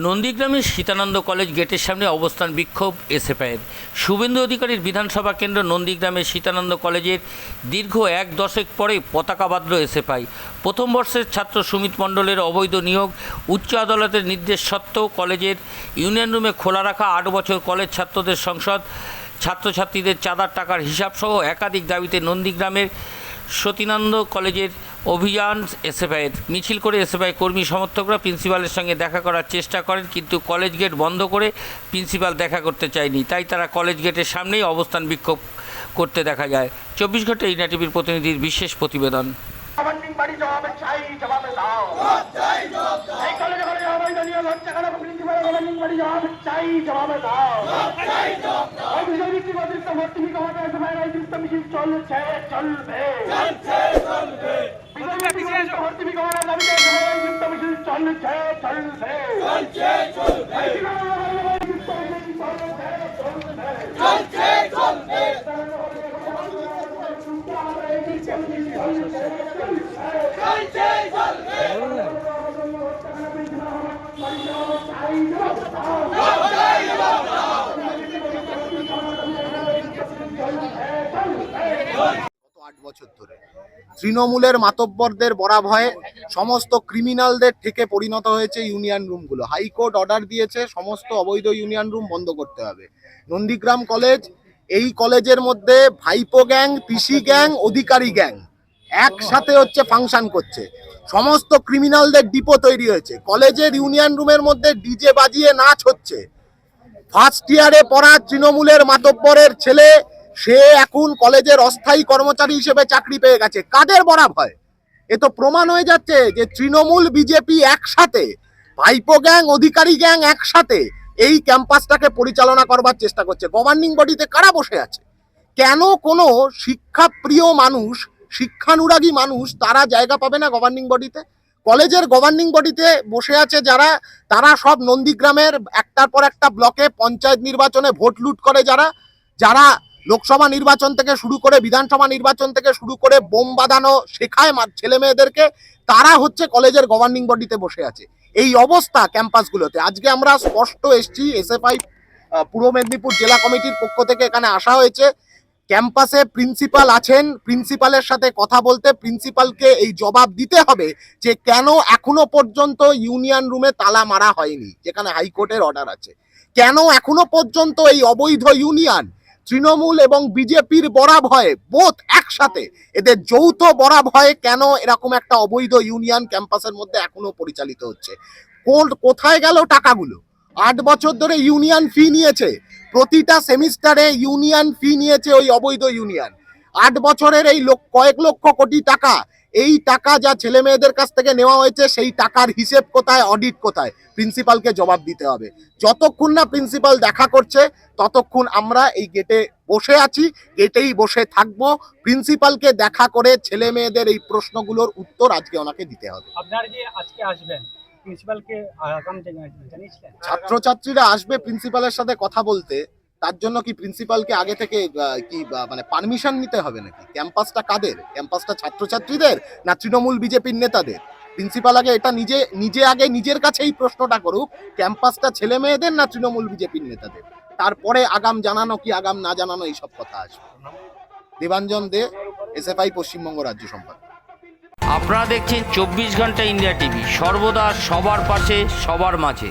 নন্দীগ্রামের সীতানন্দ কলেজ গেটের সামনে অবস্থান বিক্ষোভ এসএফআইয়ের। শুভেন্দু অধিকারীর বিধানসভা কেন্দ্র নন্দীগ্রামের সীতানন্দ কলেজের দীর্ঘ এক দশক পরে পতাকা বাঁধল এসএফআই। প্রথম বর্ষের ছাত্র সুমিত মণ্ডলের অবৈধ নিয়োগ, উচ্চ আদালতের নির্দেশ সত্ত্বেও কলেজের ইউনিয়ন রুমে খোলা রাখা আট বছর কলেজ ছাত্রদের সংসদ, ছাত্রছাত্রীদের চাঁদার টাকার হিসাবসহ একাধিক দাবিতে নন্দীগ্রামের সতীনন্দ কলেজের অভিযান এসএফআইয়ের মিছিল করে এসএফআই কর্মী সমর্থকরা প্রিন্সিপালের সঙ্গে দেখা করার চেষ্টা করেন কিন্তু কলেজ গেট বন্ধ করে প্রিন্সিপাল দেখা করতে চায়নি। তাই তারা কলেজ গেটের সামনেই অবস্থান বিক্ষোভ করতে দেখা যায়। চব্বিশ ঘণ্টা ইন্ডিয়া টিভির প্রতিনিধির বিশেষ প্রতিবেদন। বাড়ি জবাবে চাই জবাবে দাও। এই কলেজে কলেজে অবৈধ নিয়োগ হচ্ছে কেন প্রিন্সিপাল গভর্নিং বাড়ি জবাবে চাই জবাবে দাও ওই বিষয় ভিত্তিক অতিরিক্ত ভর্তি ফি কমাতে এসএফআই রাইজিস্ট মিছিল চলছে চলবে বিষয় ভিত্তিক অতিরিক্ত ভর্তি ফি কমানোর দাবিতে এসএফআই রাইজিস্ট মিছিল চলছে চলবে তৃণমূলের মাতব্বরদের বরা ভয়ে সমস্ত ক্রিমিনালদের থেকে পরিণত হয়েছে ইউনিয়ন রুমগুলো। হাইকোর্ট অর্ডার দিয়েছে, সমস্ত অবৈধ ইউনিয়ন রুম বন্ধ করতে হবে। নন্দীগ্রাম কলেজ, এই কলেজের মধ্যে ভাইপো গ্যাং, পিসি গ্যাং, অধিকারী গ্যাং একসাথে হচ্ছে ফাংশন করছে। সমস্ত ক্রিমিনালদের ডিপো তৈরি হয়েছে। কলেজের ইউনিয়ন রুমের মধ্যে ডিজে বাজিয়ে নাচ হচ্ছে। ফার্স্ট ইয়ারে পড়া তৃণমূলের মাতব্বরের ছেলে সে এখন কলেজের অস্থায়ী কর্মচারী হিসেবে চাকরি পেয়ে গেছে। কাদের বরা ভয় এ তো প্রমাণ হয়ে যাচ্ছে যে তৃণমূল বিজেপি একসাথে, ভাইপো গ্যাং, অধিকারী গ্যাং একসাথে এই ক্যাম্পাসটাকে পরিচালনা করবার চেষ্টা করছে। গভর্নিং বডিতে কারা বসে আছে? কেন কোনো শিক্ষাপ্রিয় মানুষ, শিক্ষানুরাগী মানুষ তারা জায়গা পাবে না গভর্নিং বডিতে? কলেজের গভর্নিং বডিতে বসে আছে যারা, তারা সব নন্দীগ্রামের একটার পর একটা ব্লকে পঞ্চায়েত নির্বাচনে ভোট লুট করে যারা যারা লোকসভা নির্বাচন থেকে শুরু করে বিধানসভা নির্বাচন থেকে শুরু করে বোম বাঁধানো, শেখায় ছেলে মেয়েদেরকে তারা হচ্ছে কলেজের গভর্নিং বডিতে বসে আছে। এই অবস্থা ক্যাম্পাসগুলোতে। আজকে আমরা স্পষ্ট এসছি এসএফআই পূর্ব মেদিনীপুর জেলা কমিটির পক্ষ থেকে এখানে আসা হয়েছে। ক্যাম্পাসে প্রিন্সিপাল আছেন, প্রিন্সিপালের সাথে কথা বলতে প্রিন্সিপালকে এই জবাব দিতে হবে যে কেন এখনও পর্যন্ত ইউনিয়ন রুমে তালা মারা হয়নি, যেখানে হাইকোর্টের অর্ডার আছে। কেন এখনও পর্যন্ত এই অবৈধ ইউনিয়ন তৃণমূল এবং বিজেপির বরাব হয় বোধ একসাথে। এদের যৌথ বরাব হয় কেন এরকম একটা অবৈধ ইউনিয়ন ক্যাম্পাসের মধ্যে এখনও পরিচালিত হচ্ছে। কোন, কোথায় গেল টাকাগুলো? আট বছর ধরে ইউনিয়ন ফি নিয়েছে। প্রতিটা সেমিস্টারে ইউনিয়ন ফি নিয়েছে ওই অবৈধ ইউনিয়ন আট বছরের এই লোক কয়েক লক্ষ কোটি টাকা। এই টাকা যা ছেলে মেয়েদের কাছ থেকে নেওয়া হয়েছে সেই টাকার হিসেব কোথায় অডিট কোথায়? প্রিন্সিপালকে জবাব দিতে হবে। যতক্ষণ না প্রিন্সিপাল দেখা করছে ততক্ষণ আমরা এই গেটে বসে আছি গেটেই বসে থাকব। প্রিন্সিপালকে দেখা করে ছেলে মেয়েদের এই প্রশ্নগুলোর উত্তর আজকে ওনাকে দিতে হবে। আপনারা যে আজকে আসবেন প্রিন্সিপালকে ছাত্রছাত্রীরা আসবে প্রিন্সিপালের সাথে কথা বলতে। তার জন্য কি প্রিন্সিপালকে আগে থেকে কি মানে পারমিশন নিতে হবে নাকি? ক্যাম্পাসটা কাদের? ক্যাম্পাসটা ছাত্রছাত্রীদের না তৃণমূল বিজেপির নেতাদের? প্রিন্সিপাল আগে এটা নিজে নিজে আগে নিজের কাছে এই প্রশ্নটা করুক ক্যাম্পাসটা ছেলে মেয়েদের না তৃণমূল বিজেপির নেতাদের? তারপরে আগাম জানানো কি, আগাম না জানানো, এইসব কথা আসবে। দেবাঞ্জন দে এসএফআই পশ্চিমবঙ্গ রাজ্য সম্পাদক। আপনারা দেখছেন চব্বিশ ঘণ্টা ইন্ডিয়া টিভি, সর্বদা সবার পাশে, সবার মাঝে।